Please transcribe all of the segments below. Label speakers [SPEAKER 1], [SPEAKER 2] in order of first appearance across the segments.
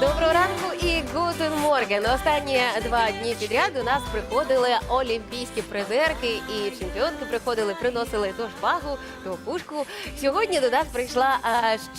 [SPEAKER 1] Доброго ранку і гутен морген. Останні два дні підряд у нас приходили олімпійські призерки і чемпіонки приходили, приносили до шпагу, то пушку. Сьогодні до нас прийшла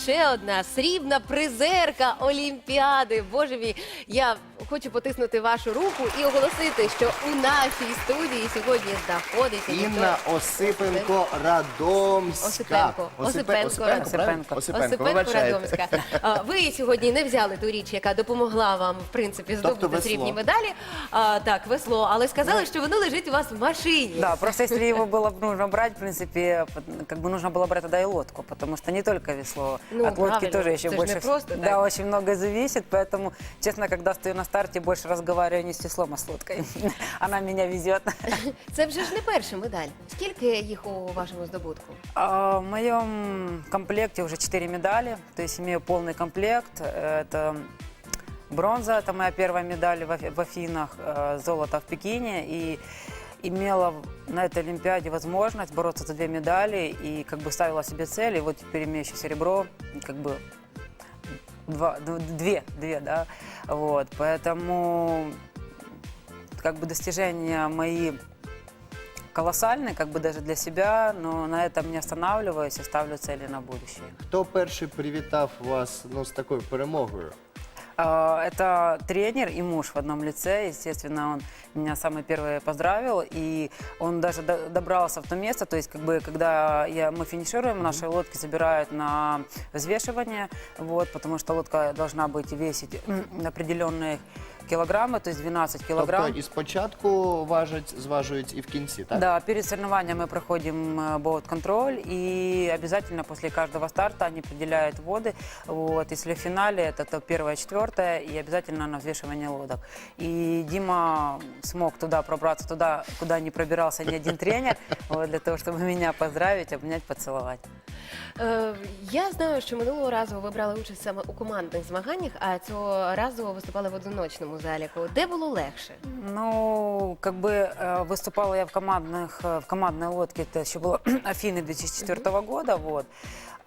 [SPEAKER 1] ще одна срібна призерка Олімпіади. Боже мій, я хочу потиснути вашу руку і оголосити, що у нашій студії сьогодні знаходиться
[SPEAKER 2] Інна
[SPEAKER 1] ніхто-
[SPEAKER 2] Осипенко Радомська.
[SPEAKER 1] Осипенко.
[SPEAKER 2] Осипе-
[SPEAKER 1] Осипенко
[SPEAKER 2] Осипенко, правильно?
[SPEAKER 3] Осипенко.
[SPEAKER 2] Осипенко,
[SPEAKER 1] Осипенко
[SPEAKER 2] вибачайте.
[SPEAKER 1] Радомська. А, Ви сьогодні не взяли ту річ, яка допомогла вам в принципі здобути
[SPEAKER 2] Тобто весло.
[SPEAKER 1] срібні медалі. А, так, весло, але сказали, що воно лежить у вас в машині.
[SPEAKER 3] Да, просто если его было бы нужно брать, в принципе, под- как бы нужно было брать тогда и лодку, потому что не только весло,
[SPEAKER 1] Ну,
[SPEAKER 3] от лодки
[SPEAKER 1] правильно.
[SPEAKER 3] тоже еще
[SPEAKER 1] Это ж
[SPEAKER 3] больше.
[SPEAKER 1] не просто
[SPEAKER 3] да,
[SPEAKER 1] так.
[SPEAKER 3] очень много зависит, поэтому, честно, когда стою на старте, больше разговариваю не с веслом, а с лодкой. Она меня везет.
[SPEAKER 1] Це вже ж не перша медаль. Скільки їх у вашому здобутку?
[SPEAKER 3] А, В моем комплекте уже 4 медали, то есть имею полный комплект. Это бронза, это моя первая медаль в Аф- в Афинах, э, золото в Пекине. И имела на этой Олимпиаде возможность бороться за две медали и как бы ставила себе цель. И вот теперь имею еще серебро, и как бы два, д- две, две, да. Вот, поэтому как бы достижения мои колоссальные, как бы даже для себя, но на этом не останавливаюсь и ставлю цели на будущее.
[SPEAKER 2] Хто перший привітав вас ну, з такою перемогою?
[SPEAKER 3] А, Это тренер и муж в одном лице. Естественно, он меня самый первый поздравил, и он даже до- добрался в то место, то есть как бы когда я, мы финишируем, наши лодки забирают на взвешивание, вот, потому что лодка должна быть весить м, определенные килограммы, то есть 12 килограмм.
[SPEAKER 2] Тобто і спочатку важать, зважують і в кінці, так?
[SPEAKER 3] Да, перед соревнованием мы проходим э, боут-контроль, и обязательно после каждого старта они определяют воды. Вот, если в финале это то первое, четвертое, и обязательно на взвешивание лодок. И Дима смог туда пробраться, туда, куда не пробирался ни один тренер, вот, для того, чтобы меня поздравить, обнять, поцеловать.
[SPEAKER 1] Е, я знаю, що минулого разу ви брали участь саме у командних змаганнях, а цього разу виступали в одиночному заліку. Де було легше?
[SPEAKER 3] Ну, как бы э, выступала я в командных, э, в командной лодке, это еще было Афины 2004 года, вот.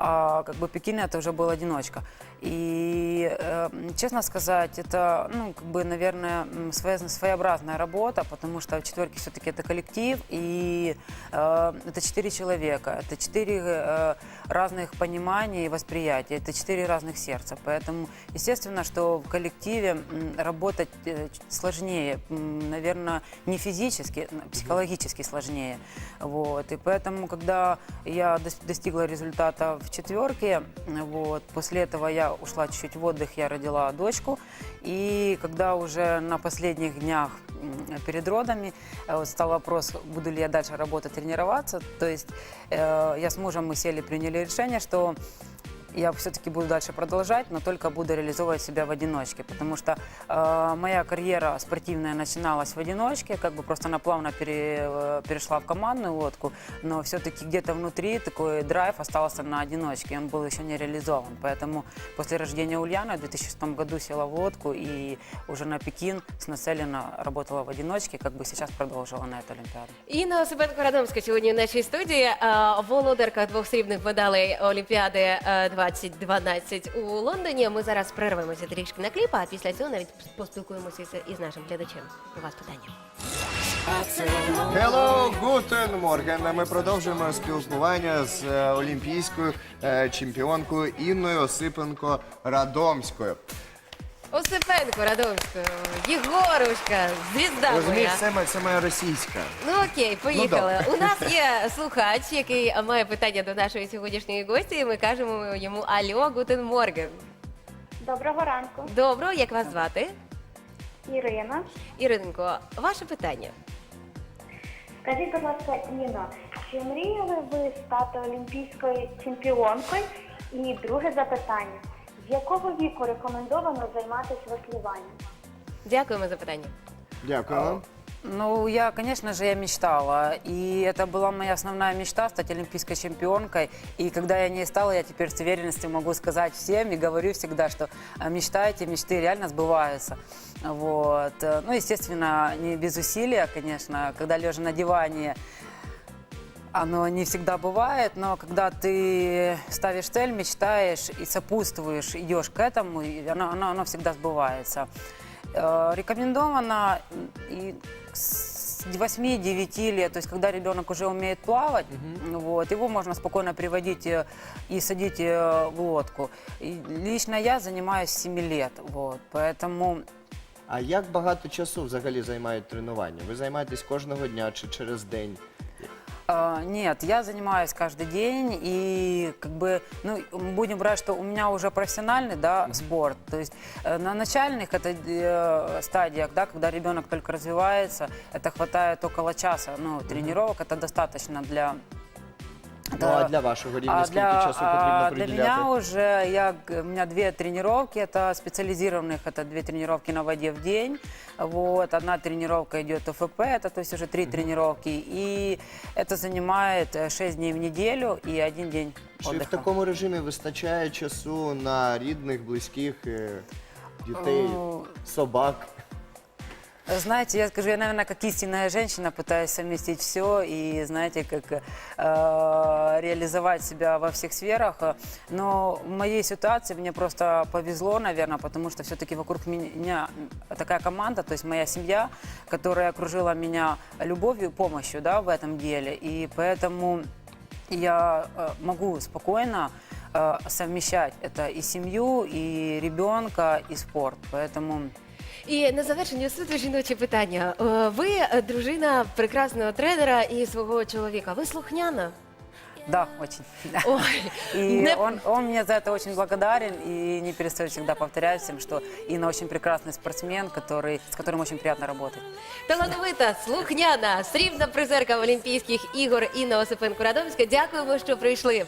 [SPEAKER 3] А как бы Пекин это уже был одиночка. И, э, честно сказать, это, ну, как бы, наверное, своеобразная работа, потому что в четверке все-таки это коллектив, и э, это четыре человека, это четыре э, разных понимания и восприятия, это четыре разных сердца. Поэтому, естественно, что в коллективе работать э, сложнее, наверное, не физически, а психологически сложнее. Вот. И поэтому, когда я дос- достигла результата в четверке, вот, после этого я ушла чуть-чуть в отдых, я родила дочку. И когда уже на последних днях м, перед родами э, вот стал вопрос, буду ли я дальше работать, тренироваться, то есть э, я с мужем мы сели, приняли решение, что я все-таки буду дальше продолжать, но только буду реализовывать себя в одиночке, потому что э, моя карьера спортивная начиналась в одиночке, как бы просто она плавно пере- э, перешла в командную лодку, но все-таки где-то внутри такой драйв остался на одиночке, он был еще не реализован, поэтому после рождения Ульяны в 2006 году села в лодку и уже на Пекин с нацелена работала в одиночке, как бы сейчас продолжила на эту Олимпиаду.
[SPEAKER 1] Інна Осипенко Радомська сьогодні в нашій студії, е, володарка двох срібних медалей Олімпіади е, э, 2012 у Лондоні. Ми зараз перервемося трішки на кліп, а після цього навіть поспілкуємося із нашим глядачем. У вас питання.
[SPEAKER 2] Hello, guten Morgen. Ми продовжуємо спілкування з е, олімпійською е, чемпіонкою Інною Осипенко Радомською.
[SPEAKER 1] Осипенко Радомською, Єгорушка, звізда
[SPEAKER 2] Розумієш,
[SPEAKER 1] моя.
[SPEAKER 2] це, моя- це моя російська.
[SPEAKER 1] Ну окей, поїхали. У нас є слухач, який має питання до нашої сьогоднішньої гості, і ми кажемо йому Альо, гутен морген.
[SPEAKER 4] Доброго ранку,
[SPEAKER 1] Добро, як вас звати?
[SPEAKER 4] Ірина.
[SPEAKER 1] Іринко, ваше питання.
[SPEAKER 4] Скажіть, будь ласка, Іно, чи мріяли ви стати олімпійською чемпіонкою? І друге запитання: з якого віку рекомендовано займатися веслуванням?
[SPEAKER 1] Дякуємо за питання.
[SPEAKER 2] Дякую.
[SPEAKER 3] Ну, я, конечно же, я мечтала. И это была моя основная мечта стать олимпийской чемпионкой. И когда я не стала, я теперь с уверенностью могу сказать всем и говорю всегда, что э, мечтайте, мечты реально сбываются. Вот. Э, Ну, естественно, не без усилия, конечно. Когда лежа на диване Оно не всегда бывает, но когда ты ставишь цель, мечтаешь и сопутствуешь, идешь к этому, и оно, оно, оно всегда сбывается. Э, Рекомендовано и с 8-9 лет, то есть когда ребенок уже умеет плавать, вот, его можно спокойно приводить э, и садить э, в лодку. И лично я занимаюсь с 7 лет, вот, поэтому
[SPEAKER 2] А як багато часу взагалі займають тренування? Ви займаєтесь кожного дня чи через день?
[SPEAKER 3] А, Нет, я занимаюсь каждый день и как бы, ну, будем брать, что у меня уже профессиональный, да, спорт. То есть э, на начальных это э, стадиях, да, когда ребенок только развивается, это хватает около часа, ну, тренировок, это достаточно для
[SPEAKER 2] Ну а для вашого рівня
[SPEAKER 3] а
[SPEAKER 2] скільки
[SPEAKER 3] для,
[SPEAKER 2] часу
[SPEAKER 3] а
[SPEAKER 2] потрібно
[SPEAKER 3] для
[SPEAKER 2] приділяти?
[SPEAKER 3] меня уже, я, г- у меня две тренировки, это специализированных, это две тренировки на воде в день, вот, одна тренировка идет ОФП, это то есть уже три тренировки, и это занимает э, 6 дней в неделю и один день
[SPEAKER 2] Чи в
[SPEAKER 3] отдыха.
[SPEAKER 2] такому режимі вистачає часу на рідних, близьких, е, дітей,
[SPEAKER 3] О.
[SPEAKER 2] собак?
[SPEAKER 3] Знаете, я скажу, я, наверное, как истинная женщина пытаюсь совместить все и, знаете, как э, реализовать себя во всех сферах. Но в моей ситуации мне просто повезло, наверное, потому что все-таки вокруг меня такая команда, то есть моя семья, которая окружила меня любовью, помощью, да, в этом деле. И поэтому я э, могу спокойно э, совмещать это и семью, и ребенка, и спорт. Поэтому
[SPEAKER 1] І на завершення суто жіноче питання. Е, Ви е, дружина прекрасного тренера і свого чоловіка. Ви слухняна?
[SPEAKER 3] да, очень.
[SPEAKER 1] Ой,
[SPEAKER 3] И
[SPEAKER 1] не-
[SPEAKER 3] он, он мне за это очень благодарен и не перестает всегда повторять всем, что Инна очень прекрасный спортсмен, который, с которым очень приятно работать.
[SPEAKER 1] талановита, слухняна, срібна призерка Олімпійських ігор Інна Осипенко Радомська. Дякуємо, що прийшли.